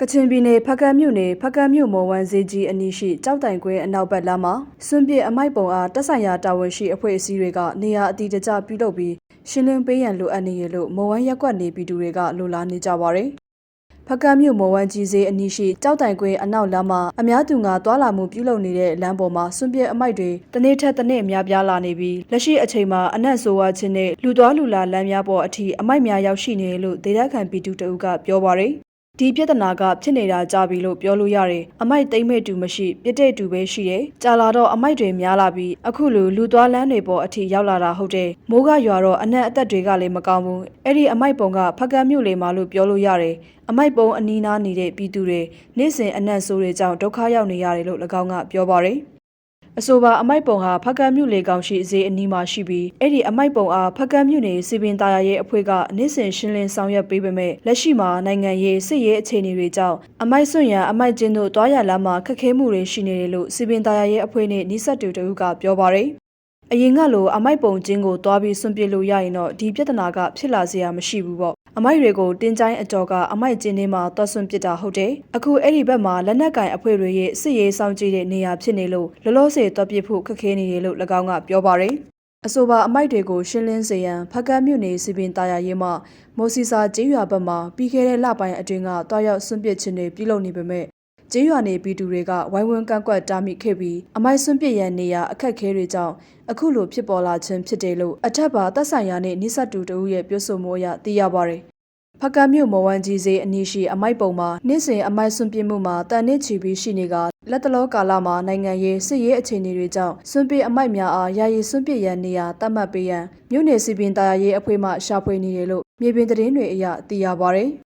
ကချင်ပြည်နယ်ဖကတ်မြို့နယ်ဖကတ်မြို့မော်ဝမ်းဈေးကြီးအနီးရှိကြောက်တိုင်ကွင်းအနောက်ဘက်လမ်းမှာစွန့်ပစ်အမိုက်ပုံအားတက်ဆိုင်ရာတာဝန်ရှိအဖွဲ့အစည်းတွေကနေရာအတီးတကျပြုလုပ်ပြီးရှင်းလင်းပေးရန်လိုအပ်နေရလို့မော်ဝမ်းရက်ကွက်နေပြည်သူတွေကလိုလားနေကြပါတယ်။ဖကတ်မြို့မော်ဝမ်းကြီးဈေးအနီးရှိကြောက်တိုင်ကွင်းအနောက်လမ်းမှာအများသူငါသွာလာမှုပြုလုပ်နေတဲ့လမ်းပေါ်မှာစွန့်ပစ်အမိုက်တွေတစ်နေ့ထက်တစ်နေ့များပြားလာနေပြီးလက်ရှိအချိန်မှာအနက်ဆိုးဝါးခြင်းနဲ့လူသွားလူလာလမ်းများပေါ်အထိအမိုက်များရောက်ရှိနေတယ်လို့ဒေသခံပြည်သူတအုပ်ကပြောပါတယ်။ ဒီပြဿနာကဖြစ်နေတာကြပြီလို့ပြောလို့ရတယ်။အမိုက်သိမ့်မဲ့တူမရှိပြစ်တဲ့တူပဲရှိတယ်။ကြာလာတော့အမိုက်တွေများလာပြီးအခုလိုလူသွားလမ်းတွေပေါ်အထိရောက်လာတာဟုတ်တယ်။မိုးကရွာတော့အနက်အသက်တွေကလည်းမကောင်းဘူး။အဲ့ဒီအမိုက်ပုံကဖကတ်မြို့လေမှာလို့ပြောလို့ရတယ်။အမိုက်ပုံအနီးနားနေတဲ့ပြည်သူတွေနေ့စဉ်အနက်ဆိုးတွေကြောင့်ဒုက္ခရောက်နေရတယ်လို့၎င်းကပြောပါတယ်။ အဆိုပါအမိုက်ပုံဟာဖကတ်မြို့လေကောင်ရှိဈေးအနီးမှာရှိပြီးအဲ့ဒီအမိုက်ပုံအားဖကတ်မြို့နယ်စီပင်သားရရဲ့အဖွဲ့ကနေ့စဉ်ရှင်းလင်းဆောင်ရွက်ပေးပေမဲ့လက်ရှိမှာနိုင်ငံရေးစစ်ရေးအခြေအနေတွေကြောင့်အမိုက်စွန့်ရန်အမိုက်ကျင်းတို့တွားရလမ်းမှာခက်ခဲမှုတွေရှိနေတယ်လို့စီပင်သားရရဲ့အဖွဲ့နဲ့နှိဆက်တူတဦးကပြောပါတယ်အရင်ကလိုအမိုက်ပုံကျင်းကိုတွားပြီးစွန့်ပစ်လို့ရရင်တော့ဒီပြဿနာကဖြစ်လာစရာမရှိဘူးပေါ့ အမိုက်တွေကိုတင်းချိုင်းအကြော်ကအမိုက်ကျင်းထဲမှာတွတ်စွန့်ပစ်တာဟုတ်တယ်အခုအဲ့ဒီဘက်မှာလက်နက်ကင်အဖွဲ့တွေရဲ့စစ်ရေးစောင့်ကြည့်တဲ့နေရာဖြစ်နေလို့လောလောဆယ်တွတ်ပစ်ဖို့ခက်ခဲနေတယ်လို့၎င်းကပြောပါတယ်အဆိုပါအမိုက်တွေကိုရှင်းလင်းစေရန်ဖကတ်မြို့နယ်စီပင်တာယာရေးမှမိုစီစာကျေးရွာဘက်မှပြီးခဲ့တဲ့လပိုင်းအတွင်းကတွားရောက်စွန့်ပစ်ခြင်းတွေပြုလုပ်နေပေမဲ့ ကျေးရွာနေပြည်သူတွေကဝိုင်းဝန်းကန့်ကွက်တားမြစ်ခဲ့ပြီးအမိုက်စွန့်ပစ်ရန်နေရာအခက်အခဲတွေကြောင့်အခုလိုဖြစ်ပေါ်လာခြင်းဖြစ်တယ်လို့အထက်ပါသက်ဆိုင်ရာနဲ့နှိစက်တူတဦးရဲ့ပြောဆိုမှုအရသိရပါတယ်ဖကတ်မြို့မော်ဝမ်းကြီးစေးအနီးရှိအမိုက်ပုံမှာနေ့စဉ်အမိုက်စွန့်ပစ်မှုမှာတန်နစ်ချီပြီးရှိနေကလက်တလောကာလမှာနိုင်ငံရေးစစ်ရေးအခြေအနေတွေကြောင့်စွန့်ပစ်အမိုက်များအားယာယီစွန့်ပစ်ရန်နေရာတတ်မှတ်ပေးရန်မြို့နယ်စီပင်တာယာရေးအဖွဲ့မှရှာဖွေနေတယ်လို့မြေပြင်သတင်းတွေအရသိရပါဗျ